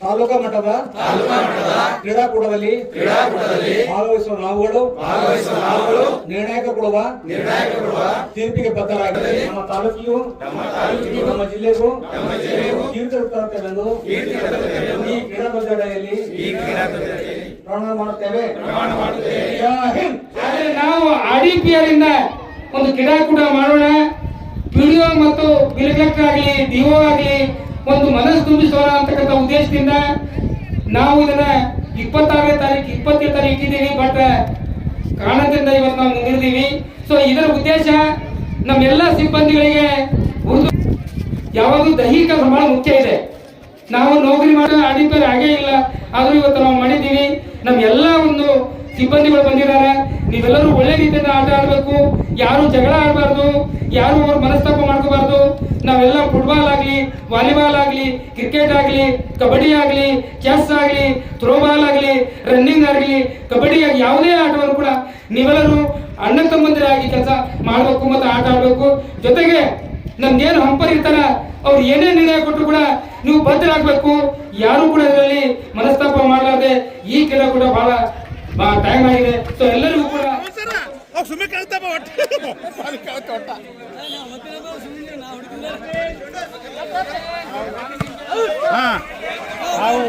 ತಾಲೂಕಾ ಮಟ್ಟದ ಕ್ರೀಡಾಕೂಟದಲ್ಲಿ ಭಾಗವಹಿಸುವ ನಾವುಗಳು, ನಿರ್ಣಾಯಕ ಕೊಡುವ ತೀರ್ಪಿಗೆ ಬದ್ಧರಾಗಿದೆ ನಮ್ಮ ತಾಲೂಕಿಗೂ, ನಮ್ಮ ಜಿಲ್ಲೆಗೂ ಕೀರ್ತಿ ಈ ಕ್ರೀಡಾ ಧ್ವಜಾಡೆಯಲ್ಲಿ ಪ್ರಮಾಣ ಮಾಡುತ್ತೇವೆ. ನಾವು ಅಡಿಪಿಯರಿಂದ ಒಂದು ಕ್ರೀಡಾಕೂಟ ಮಾಡೋಣ. ಪಿಡಿಒ ಮತ್ತು ಬಿಲ್ಗಕ್ ಆಗಲಿ ಡಿಒ ಆಗಲಿ ಒಂದು ಮನಸ್ಸು ತುಂಬಿಸೋಣ ಅಂತಕ್ಕಂಥ ಉದ್ದೇಶದಿಂದ ನಾವು ಇದನ್ನ ಇಪ್ಪತ್ತಾರನೇ ತಾರೀಕು ಇಪ್ಪತ್ತನೇ ತಾರೀಕು ಇದ್ದೀವಿ, ಬಟ್ ಕಾರಣದಿಂದ ಇವತ್ತು ನಾವು ಮುಂದಿದ್ದೀವಿ ಸೊ ಇದರ ಉದ್ದೇಶ ನಮ್ಮೆಲ್ಲ ಸಿಬ್ಬಂದಿಗಳಿಗೆ ಯಾವಾಗಲೂ ದೈಹಿಕ ಪ್ರಮಾಣ ಮುಖ್ಯ ಇದೆ. ನಾವು ನೌಕರಿ ಮಾಡೋ ಆಡಿಪರ್ ಆಗೇ ಇಲ್ಲ, ಆದರೂ ಇವತ್ತು ನಾವು ಮಾಡಿದ್ದೀವಿ. ನಮ್ಮೆಲ್ಲ ಒಂದು ಸಿಬ್ಬಂದಿಗಳು ಬಂದಿದ್ದಾರೆ. ನೀವೆಲ್ಲರೂ ಒಳ್ಳೆ ರೀತಿಯಿಂದ ಆಟ ಆಡಬೇಕು. ಯಾರು ಜಗಳ ಆಡಬಾರ್ದು. ಯಾರು ಅವ್ರ ಮನಸ್ತಾಪ ಮಾಡ್ಕೋಬಾರ್ದು. ನಾವೆಲ್ಲ ಫುಟ್ಬಾಲ್ ಆಗಲಿ ವಾಲಿಬಾಲ್ ಆಗಲಿ ಕ್ರಿಕೆಟ್ ಆಗಲಿ, ಕಬಡ್ಡಿ ಆಗಲಿ ಚೆಸ್ ಆಗಲಿ ಥ್ರೋಬಾಲ್ ಆಗಲಿ ರನ್ನಿಂಗ್ ಆಗಲಿ, ಕಬಡ್ಡಿ ಆಗಲಿ ಯಾವುದೇ ಆಟವನ್ನು ಕೂಡ ನೀವೆಲ್ಲರೂ ಅಣ್ಣ ತಮ್ಮಂದಿರಾಗಿ ಕೆಲಸ ಮಾಡಬೇಕು ಮತ್ತು ಆಟ ಆಡಬೇಕು. ಜೊತೆಗೆ ನಮ್ಗೇನು ಹಂಪರ್ ಇರ್ತಾರ, ಅವ್ರು ಏನೇ ನಿರ್ಣಯ ಕೊಟ್ಟರು ಕೂಡ ನೀವು ಬದ್ಧರಾಗಬೇಕು. ಯಾರು ಕೂಡ ಇದರಲ್ಲಿ ಮನಸ್ತಾಪ ಮಾಡಲಾರದೆ ಈ ಕೆಲ ಕೂಡ ಬಹಳ ಟೈಮ್ ಆಗಿದೆ. ಸೊ ಎಲ್ಲರಿಗೂ ಕೂಡ ಸುಮ್ಮನೆ ಕಳ್ತಪ್ಪ ಒಟ್ಟು ಅಲ್ಲಿ ಕಳ್ತ ಒಟ್ಟ ಹಾ ಅವು